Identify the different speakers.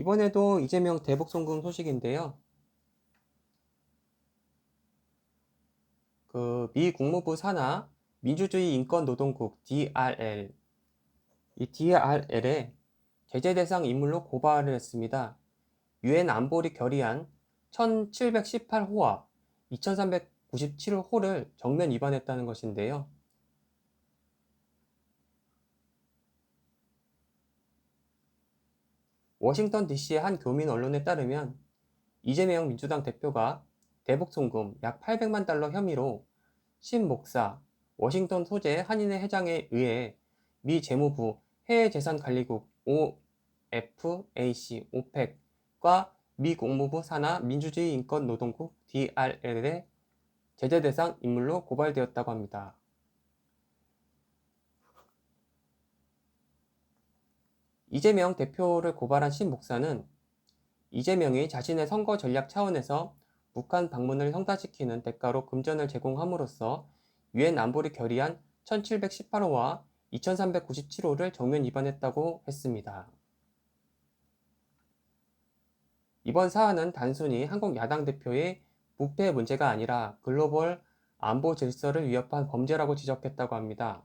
Speaker 1: 이번에도 이재명 대북 송금 소식인데요. 그 미 국무부 산하 민주주의 인권노동국 DRL 이 DRL에 제재 대상 인물로 고발을 했습니다. 유엔 안보리 결의안 1718호와 2397호를 정면 위반했다는 것인데요. 워싱턴 DC의 한 교민 언론에 따르면 이재명 민주당 대표가 대북 송금 약 800만 달러 혐의로 신 목사 워싱턴 소재 한인회 회장에 의해 미 재무부 해외재산관리국 OFAC, OPEC과 미 국무부 산하 민주주의 인권 노동국 DRL의 제재 대상 인물로 고발되었다고 합니다. 이재명 대표를 고발한 신 목사는 이재명이 자신의 선거 전략 차원에서 북한 방문을 성사시키는 대가로 금전을 제공함으로써 유엔 안보리 결의안 1718호와 2397호를 정면 위반했다고 했습니다. 이번 사안은 단순히 한국 야당 대표의 부패 문제가 아니라 글로벌 안보 질서를 위협한 범죄라고 지적했다고 합니다.